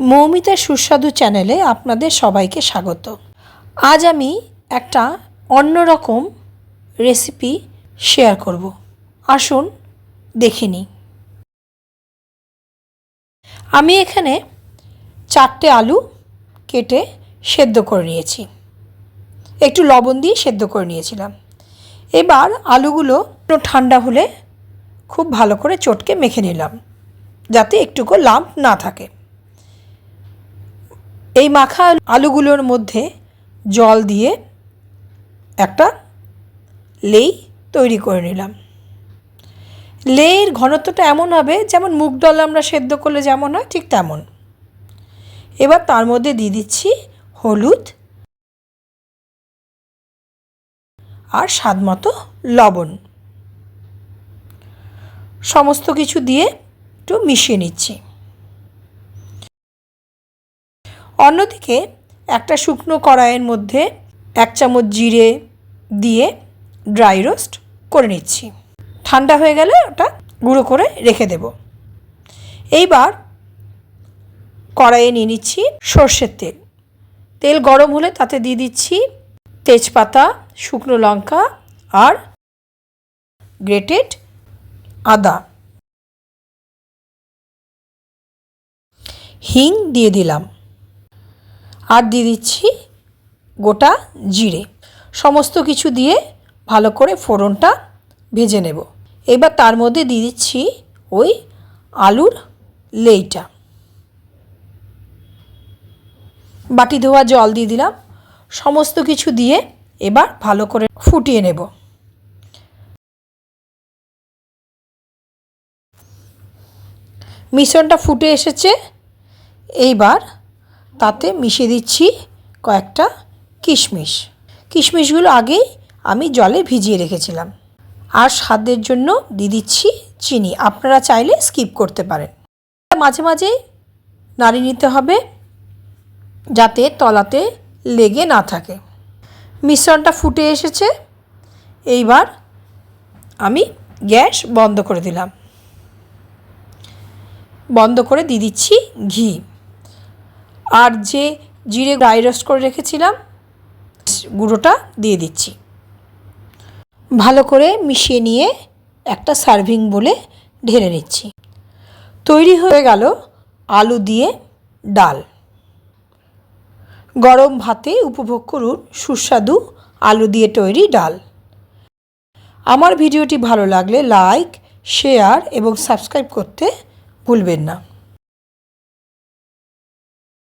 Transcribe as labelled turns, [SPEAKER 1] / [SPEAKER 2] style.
[SPEAKER 1] মৌমিতার সুস্বাদু চ্যানেলে আপনাদের সবাইকে স্বাগত। আজ আমি একটা অন্যরকম রেসিপি শেয়ার করব। আসুন দেখে নিই। আমি এখানে চারটে আলু কেটে সেদ্ধ করে নিয়েছি। একটু লবণ দিয়ে সেদ্ধ করে নিয়েছিলাম। এবার আলুগুলো ঠান্ডা হলে খুব ভালো করে চটকে মেখে নিলাম, যাতে একটুকু লাম্প না থাকে। এই মাখা আলুগুলোর মধ্যে জল দিয়ে একটা লেই তৈরি করে নিলাম। লেয়ের ঘনত্বটা এমন হবে, যেমন মুগ ডাল আমরা সেদ্ধ করলে যেমন হয়, ঠিক তেমন। এবার তার মধ্যে দিয়ে দিচ্ছি হলুদ আর স্বাদ মতো লবণ। সমস্ত কিছু দিয়ে একটু মিশিয়ে নিচ্ছি। অন্যদিকে একটা শুকনো কড়াইয়ের মধ্যে এক চামচ জিরে দিয়ে ড্রাই রোস্ট করে নিচ্ছি। ঠান্ডা হয়ে গেলে ওটা গুঁড়ো করে রেখে দেব। এইবার কড়াইয়ে নিয়ে নিচ্ছি সর্ষের তেল। তেল গরম হলে তাতে দিয়ে দিচ্ছি তেজপাতা, শুকনো লঙ্কা আর গ্রেটেড আদা। হিং দিয়ে দিলাম। আর দিয়ে দিচ্ছি গোটা জিরে। সমস্ত কিছু দিয়ে ভালো করে ফোড়নটা ভেজে নেব। এবার তার মধ্যে দিয়ে দিচ্ছি ওই আলুর লেইটা। বাটি ধোয়া জল দিয়ে দিলাম। সমস্ত কিছু দিয়ে এবার ভালো করে ফুটিয়ে নেব। মিশ্রণটা ফুটে এসেছে। এইবার তাতে মিশিয়ে দিচ্ছি কয়েকটা কিশমিশ। কিশমিশগুলো আগেই আমি জলে ভিজিয়ে রেখেছিলাম। আর স্বাদের জন্য দিয়ে দিচ্ছি চিনি। আপনারা চাইলে স্কিপ করতে পারেন। মাঝে মাঝে নাড়ি নিতে হবে যাতে তলাতে লেগে না থাকে। মিশ্রণটা ফুটে এসেছে। এইবার আমি গ্যাস বন্ধ করে দিলাম। বন্ধ করে দিয়ে দিচ্ছি ঘি। আর যে জিরে ড্রাই রোস্ট করে রেখেছিলাম, গুঁড়োটা দিয়ে দিচ্ছি। ভালো করে মিশিয়ে নিয়ে একটা সার্ভিং বলে ঢেলে নিচ্ছি। তৈরি হয়ে গেল আলু দিয়ে ডাল। গরম ভাতে উপভোগ করুন সুস্বাদু আলু দিয়ে তৈরি ডাল। আমার ভিডিওটি ভালো লাগলে লাইক, শেয়ার এবং সাবস্ক্রাইব করতে ভুলবেন না।